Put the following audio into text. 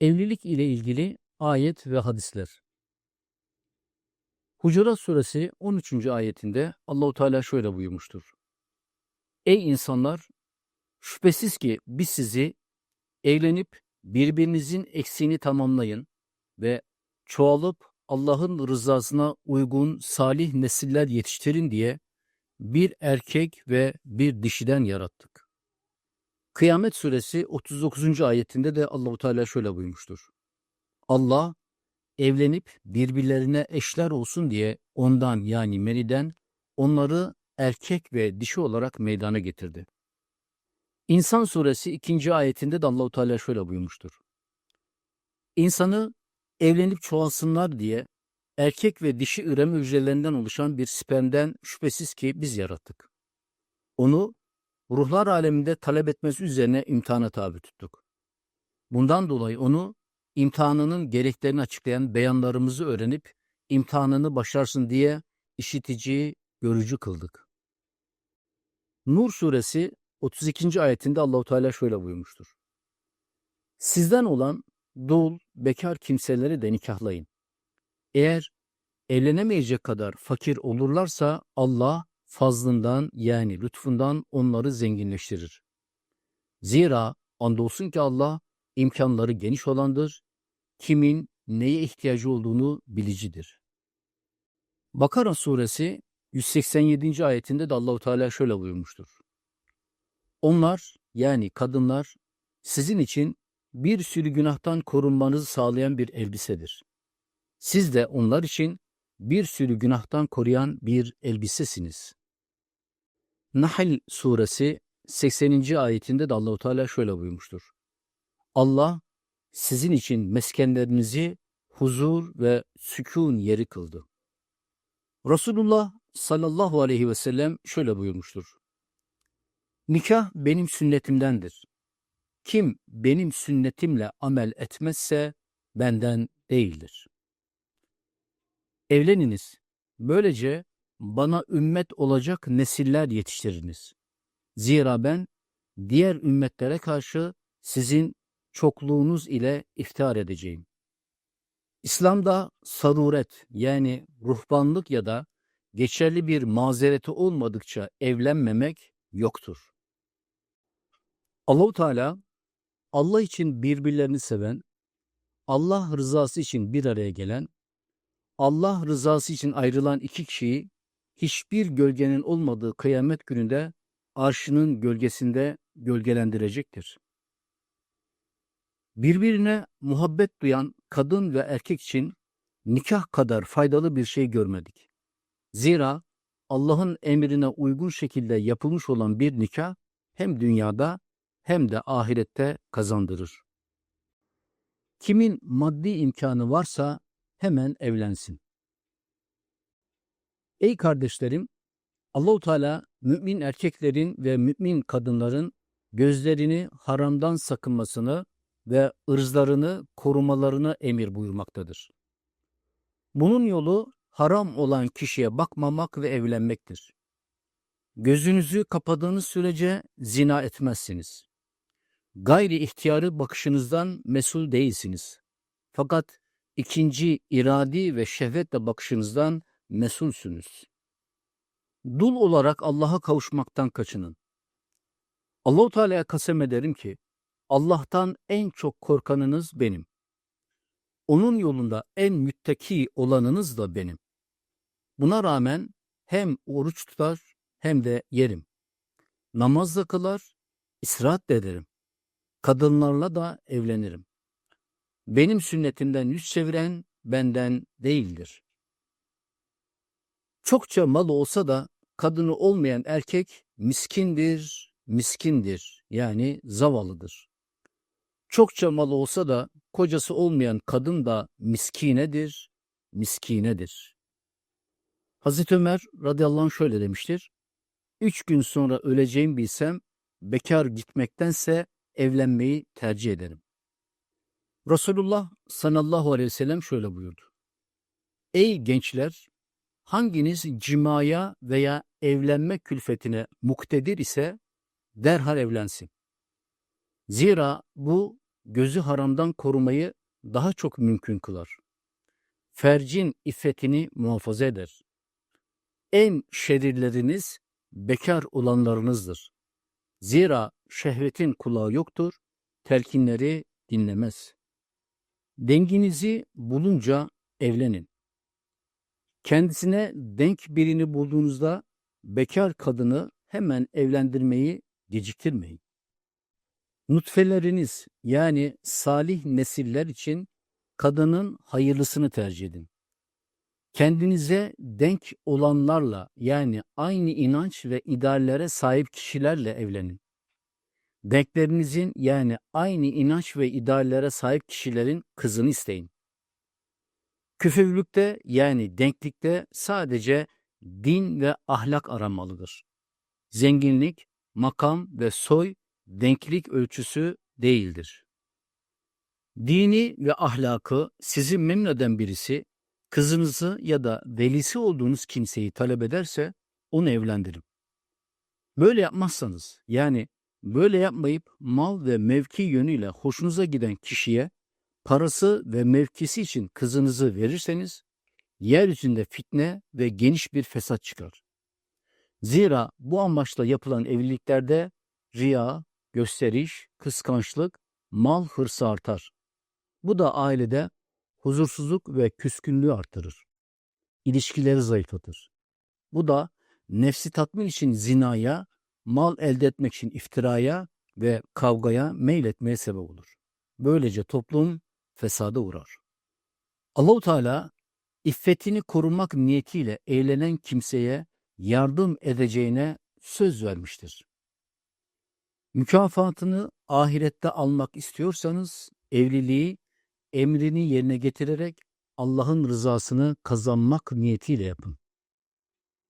Evlilik ile ilgili ayet ve hadisler. Hucurat suresi 13. ayetinde Allahu Teala şöyle buyurmuştur. Ey insanlar şüphesiz ki biz sizi evlenip birbirinizin eksiğini tamamlayın ve çoğalıp Allah'ın rızasına uygun salih nesiller yetiştirin diye bir erkek ve bir dişiden yarattık. Kıyamet suresi 39. ayetinde de Allahu Teala şöyle buyurmuştur. Allah evlenip birbirlerine eşler olsun diye ondan yani meniden onları erkek ve dişi olarak meydana getirdi. İnsan suresi 2. ayetinde de Allahu Teala şöyle buyurmuştur. İnsanı evlenip çoğalsınlar diye erkek ve dişi üreme hücrelerinden oluşan bir spermden şüphesiz ki biz yarattık. Onu ruhlar aleminde talep etmesi üzerine imtihana tabi tuttuk. Bundan dolayı onu imtihanının gereklerini açıklayan beyanlarımızı öğrenip imtihanını başarsın diye işitici, görücü kıldık. Nur suresi 32. ayetinde Allahu Teala şöyle buyurmuştur. Sizden olan dul, bekar kimseleri de nikahlayın. Eğer evlenemeyecek kadar fakir olurlarsa Allah fazlından yani lütfundan onları zenginleştirir. Zira andolsun ki Allah imkanları geniş olandır, kimin neye ihtiyacı olduğunu bilicidir. Bakara suresi 187. ayetinde de Allahu Teala şöyle buyurmuştur. Onlar yani kadınlar sizin için bir sürü günahtan korunmanızı sağlayan bir elbisedir. Siz de onlar için bir sürü günahtan koruyan bir elbisesiniz. Nahl suresi 80. ayetinde de Allahu Teala şöyle buyurmuştur. Allah sizin için meskenlerinizi huzur ve sükun yeri kıldı. Resulullah sallallahu aleyhi ve sellem şöyle buyurmuştur. Nikah benim sünnetimdendir. Kim benim sünnetimle amel etmezse benden değildir. Evleniniz. Böylece bana ümmet olacak nesiller yetiştiriniz. Zira ben diğer ümmetlere karşı sizin çokluğunuz ile iftihar edeceğim. İslam'da saruret yani ruhbanlık ya da geçerli bir mazereti olmadıkça evlenmemek yoktur. Allahu Teala Allah için birbirlerini seven, Allah rızası için bir araya gelen, Allah rızası için ayrılan iki kişiyi hiçbir gölgenin olmadığı kıyamet gününde arşının gölgesinde gölgelendirecektir. Birbirine muhabbet duyan kadın ve erkek için nikah kadar faydalı bir şey görmedik. Zira Allah'ın emrine uygun şekilde yapılmış olan bir nikah hem dünyada hem de ahirette kazandırır. Kimin maddi imkanı varsa hemen evlensin. Ey kardeşlerim, Allahu Teala mümin erkeklerin ve mümin kadınların gözlerini haramdan sakınmasını ve ırzlarını korumalarını emir buyurmaktadır. Bunun yolu haram olan kişiye bakmamak ve evlenmektir. Gözünüzü kapadığınız sürece zina etmezsiniz. Gayri ihtiyarı bakışınızdan mesul değilsiniz. Fakat ikinci iradi ve şehvetle bakışınızdan mesulsünüz. Dul olarak Allah'a kavuşmaktan kaçının. Allahu Teala'ya kasem ederim ki Allah'tan en çok korkanınız benim. Onun yolunda en müttaki olanınız da benim. Buna rağmen hem oruç tutar hem de yerim. Namaz da kılar, istirahat da ederim. Kadınlarla da evlenirim. Benim sünnetimden yüz çeviren benden değildir. Çokça mal olsa da kadını olmayan erkek miskindir, miskindir yani zavallıdır. Çokça mal olsa da kocası olmayan kadın da miskinedir, miskinedir. Hazreti Ömer radıyallahu anh şöyle demiştir. Üç gün sonra öleceğim bilsem bekar gitmektense evlenmeyi tercih ederim. Resulullah sallallahu aleyhi ve sellem şöyle buyurdu. Ey gençler! Hanginiz cimaya veya evlenme külfetine muktedir ise derhal evlensin. Zira bu gözü haramdan korumayı daha çok mümkün kılar. Fercin iffetini muhafaza eder. En şerirleriniz bekar olanlarınızdır. Zira şehvetin kulağı yoktur, telkinleri dinlemez. Denginizi bulunca evlenin. Kendisine denk birini bulduğunuzda bekar kadını hemen evlendirmeyi geciktirmeyin. Nutfeleriniz yani salih nesiller için kadının hayırlısını tercih edin. Kendinize denk olanlarla yani aynı inanç ve ideallere sahip kişilerle evlenin. Denklerinizin yani aynı inanç ve ideallere sahip kişilerin kızını isteyin. Küfürlükte yani denklikte sadece din ve ahlak aramalıdır. Zenginlik, makam ve soy denklik ölçüsü değildir. Dini ve ahlakı sizi memnun eden birisi, kızınızı ya da velisi olduğunuz kimseyi talep ederse onu evlendirin. Böyle yapmazsanız, yani böyle yapmayıp mal ve mevki yönüyle hoşunuza giden kişiye parası ve mevkisi için kızınızı verirseniz, yeryüzünde fitne ve geniş bir fesat çıkar. Zira bu amaçla yapılan evliliklerde riya, gösteriş, kıskançlık, mal hırsı artar. Bu da ailede huzursuzluk ve küskünlüğü artırır. İlişkileri zayıflatır. Bu da nefsi tatmin için zinaya, mal elde etmek için iftiraya ve kavgaya meyletmeye sebep olur. Böylece toplum fesada uğrar. Allahu Teala iffetini korumak niyetiyle eğlenen kimseye yardım edeceğine söz vermiştir. Mükafatını ahirette almak istiyorsanız evliliği emrini yerine getirerek Allah'ın rızasını kazanmak niyetiyle yapın.